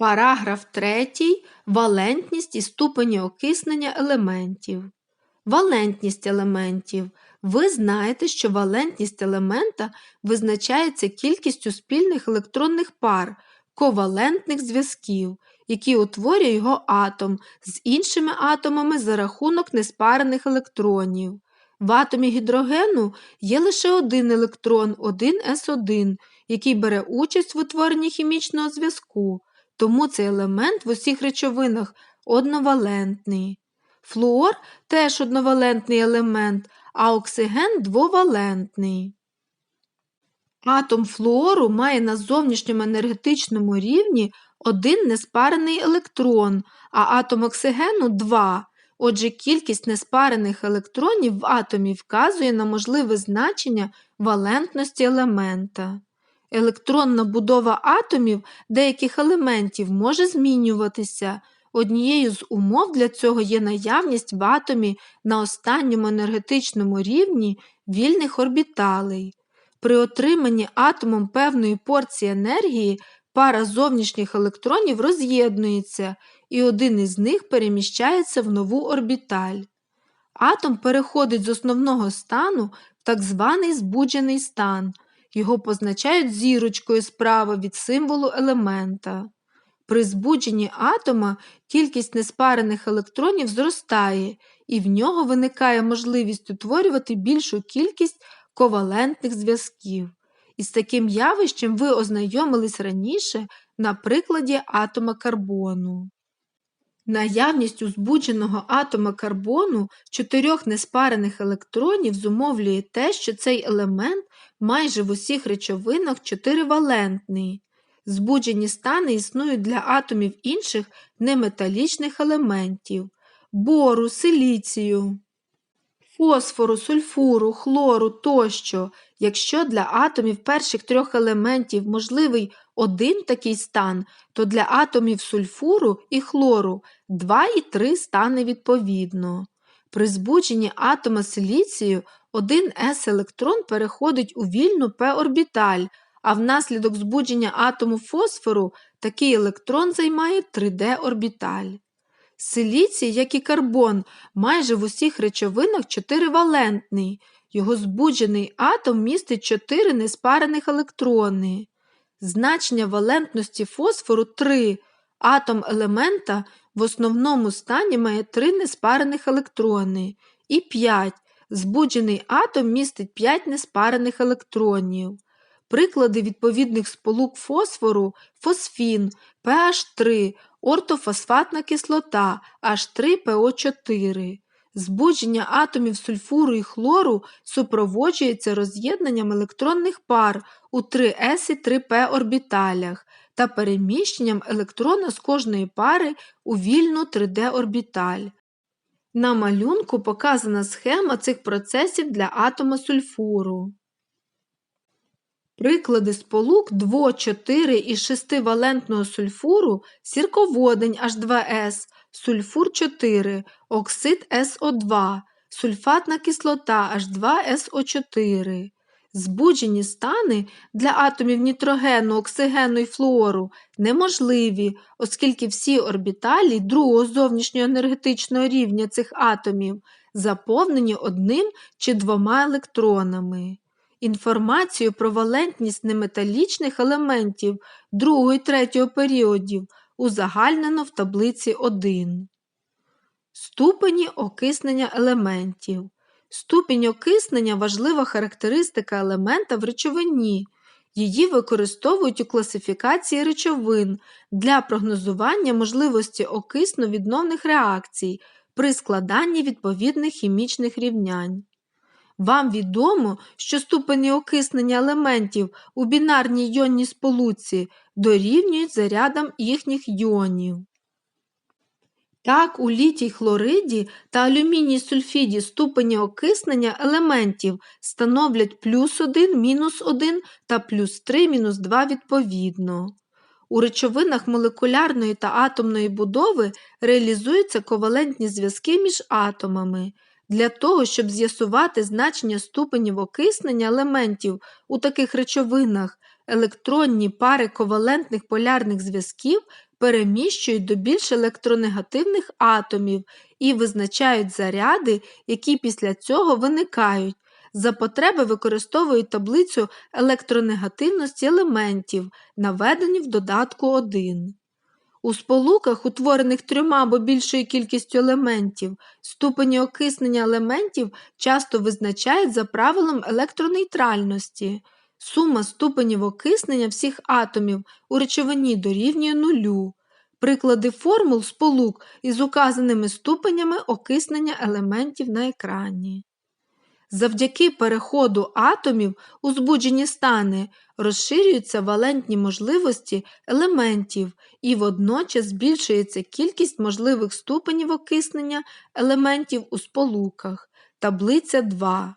Параграф 3. Валентність і ступені окиснення елементів. Валентність елементів. Ви знаєте, що валентність елемента визначається кількістю спільних електронних пар, ковалентних зв'язків, які утворює його атом з іншими атомами за рахунок неспарених електронів. В атомі гідрогену є лише один електрон, один С1, який бере участь в утворенні хімічного зв'язку тому цей елемент в усіх речовинах одновалентний. Флуор теж одновалентний елемент, а оксиген двовалентний. Атом флуору має на зовнішньому енергетичному рівні один неспарений електрон, а атом оксигену два. Отже, кількість неспарених електронів в атомі вказує на можливе значення валентності елемента. Електронна будова атомів деяких елементів може змінюватися. Однією з умов для цього є наявність в атомі на останньому енергетичному рівні вільних орбіталей. При отриманні атомом певної порції енергії пара зовнішніх електронів роз'єднується, і один із них переміщається в нову орбіталь. Атом переходить з основного стану в так званий збуджений стан. Його позначають зірочкою справа від символу елемента. При збудженні атома кількість неспарених електронів зростає, і в нього виникає можливість утворювати більшу кількість ковалентних зв'язків. Із таким явищем ви ознайомились раніше на прикладі атома карбону. Наявність узбудженого атома карбону чотирьох неспарених електронів зумовлює те, що цей елемент майже в усіх речовинах чотиривалентний. Збуджені стани існують для атомів інших неметалічних елементів бору, силіцію, фосфору, сульфуру, хлору тощо. Якщо для атомів перших трьох елементів можливий один такий стан, то для атомів сульфуру і хлору два і три стани відповідно. При збудженні атома силіцію один с електрон переходить у вільну p-орбіталь, а внаслідок збудження атому фосфору такий електрон займає 3D-орбіталь. Силіцій, як і карбон, майже в усіх речовинах чотиривалентний. Його збуджений атом містить чотири неспарених електрони. Значення валентності фосфору 3. Атом елемента в основному стані має три неспарених електрони. І 5. Збуджений атом містить 5 неспарених електронів. Приклади відповідних сполук фосфору фосфін, PH3, ортофосфатна кислота H3PO4. Збудження атомів сульфуру і хлору супроводжується роз'єднанням електронних пар у 3s і 3p орбіталях та переміщенням електрона з кожної пари у вільну 3D-орбіталь. На малюнку показана схема цих процесів для атома сульфуру. Приклади сполук 2, 4 і 6-валентного сульфуру сірководень H2S, сульфур 4, оксид СО2, сульфатна кислота H2SO4. Збуджені стани для атомів нітрогену, оксигену і флуору неможливі, оскільки всі орбіталі другого зовнішнього енергетичного рівня цих атомів заповнені одним чи двома електронами. Інформацію про валентність неметалічних елементів другого і третього періодів узагальнено в таблиці 1. Ступені окиснення елементів. Ступінь окиснення важлива характеристика елемента в речовині. Її використовують у класифікації речовин для прогнозування можливості окисно-відновних реакцій при складанні відповідних хімічних рівнянь. Вам відомо, що ступені окиснення елементів у бінарній йонній сполуці дорівнюють зарядам їхніх йонів. Так, у літій хлориді та алюміній сульфіді ступені окиснення елементів становлять плюс 1, мінус 1 та плюс 3, мінус 2 відповідно. У речовинах молекулярної та атомної будови реалізуються ковалентні зв'язки між атомами. Для того, щоб з'ясувати значення ступенів окиснення елементів у таких речовинах, електронні пари ковалентних полярних зв'язків переміщують до більш електронегативних атомів і визначають заряди, які після цього виникають. За потреби використовують таблицю електронегативності елементів, наведені в додатку 1. У сполуках, утворених трьома або більшою кількістю елементів, ступені окиснення елементів часто визначають за правилом електронейтральності. Сума ступенів окиснення всіх атомів у речовині дорівнює нулю. Приклади формул сполук із указаними ступенями окиснення елементів на екрані. Завдяки переходу атомів у збуджені стани розширюються валентні можливості елементів і водночас збільшується кількість можливих ступенів окиснення елементів у сполуках. Таблиця 2.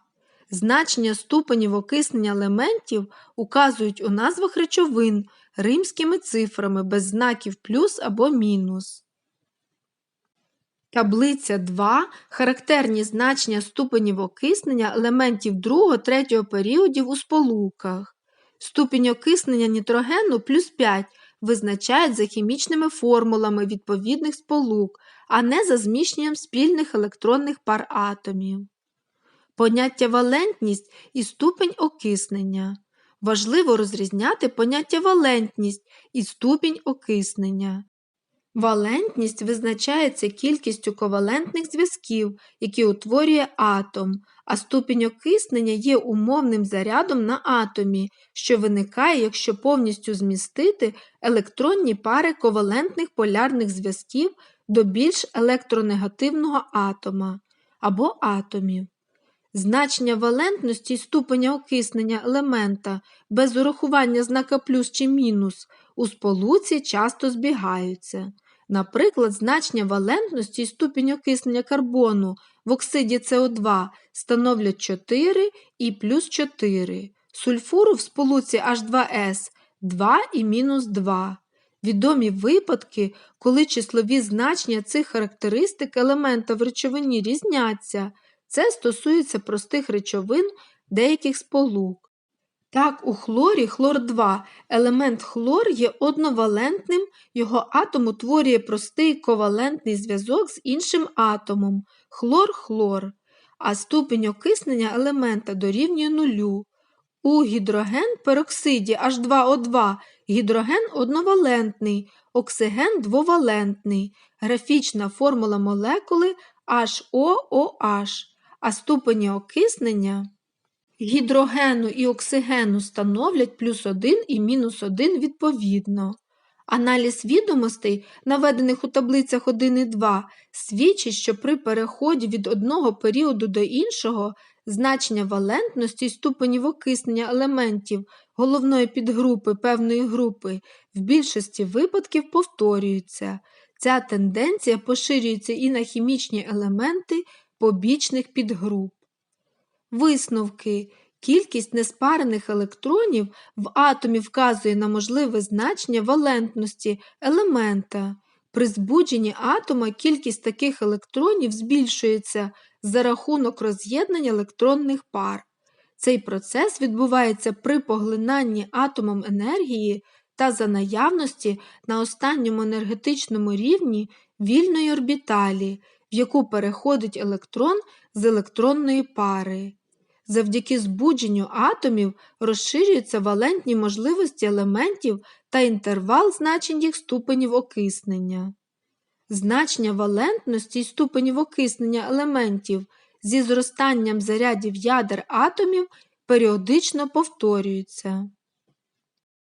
Значення ступенів окиснення елементів указують у назвах речовин римськими цифрами без знаків плюс або мінус. Таблиця 2. Характерні значення ступенів окиснення елементів 2-3 періодів у сполуках. Ступінь окиснення нітрогену плюс 5 визначають за хімічними формулами відповідних сполук, а не за зміщенням спільних електронних пар атомів. Поняття валентність і ступень окиснення. Важливо розрізняти поняття валентність і ступінь окиснення. Валентність визначається кількістю ковалентних зв'язків, які утворює атом, а ступінь окиснення є умовним зарядом на атомі, що виникає, якщо повністю змістити електронні пари ковалентних полярних зв'язків до більш електронегативного атома або атомів. Значення валентності і ступеня окиснення елемента без урахування знака плюс чи мінус у сполуці часто збігаються. Наприклад, значення валентності і ступінь окиснення карбону в оксиді СО2 становлять 4 і плюс 4, сульфуру в сполуці H2S 2 і мінус 2. Відомі випадки, коли числові значення цих характеристик елемента в речовині різняться. Це стосується простих речовин деяких сполук. Так, у хлорі хлор 2 елемент хлор є одновалентним, його атом утворює простий ковалентний зв'язок з іншим атомом хлор-хлор, а ступінь окиснення елемента дорівнює нулю. У гідроген пероксиді H2O2 гідроген одновалентний, оксиген двовалентний, графічна формула молекули HOOH, а ступені окиснення гідрогену і оксигену становлять плюс 1 і мінус 1 відповідно. Аналіз відомостей, наведених у таблицях 1 і 2, свідчить, що при переході від одного періоду до іншого значення валентності і ступенів окиснення елементів головної підгрупи певної групи в більшості випадків повторюються. Ця тенденція поширюється і на хімічні елементи побічних підгруп. Висновки. Кількість неспарених електронів в атомі вказує на можливе значення валентності елемента. При збудженні атома кількість таких електронів збільшується за рахунок роз'єднання електронних пар. Цей процес відбувається при поглинанні атомом енергії та за наявності на останньому енергетичному рівні вільної орбіталі, в яку переходить електрон з електронної пари. Завдяки збудженню атомів розширюються валентні можливості елементів та інтервал значень їх ступенів окиснення. Значення валентності і ступенів окиснення елементів зі зростанням зарядів ядер атомів періодично повторюються.